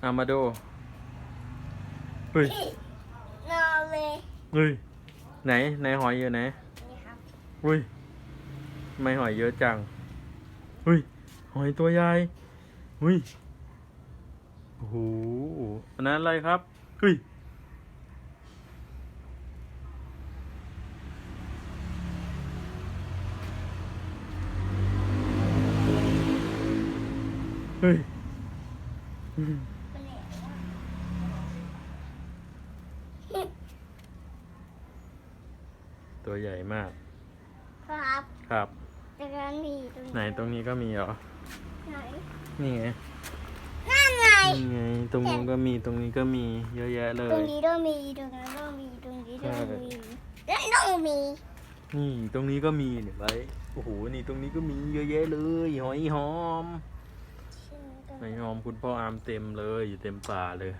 เอามาดูเฮ้ยนอนเลยเฮ้ยไหนไหนหอยอยู่ไหนนี่ครับเฮ้ยทำไม่หอยเยอะจังเฮ้ยหอยตัวใหญ่เฮ้ยโอ้โหอันนั้นอะไรครับเฮ้ยเฮ้ย เป็นไงวะ ตัวใหญ่มาก ครับครับแต่การมีตรงไหนตรงนี้ก็มีเหรอ ไหนนี่ไง นั่นไงนี่ไง ตรงนู้นก็มี ตรงนี้ก็มี เยอะแยะเลตรงยนี้ต้องมีตรงนั้นต้องมีตรงนี้ต้องมีและต้องมีนี่ตรงนี้ก็มีเนี่ยไว้ โอ้โห นี่ตรงนี้ก็มีเยอะแยะเลย หอยหอม หอยหอมคุณพ่ออามเต็มเลยอยู่เต็มป่าเลยอ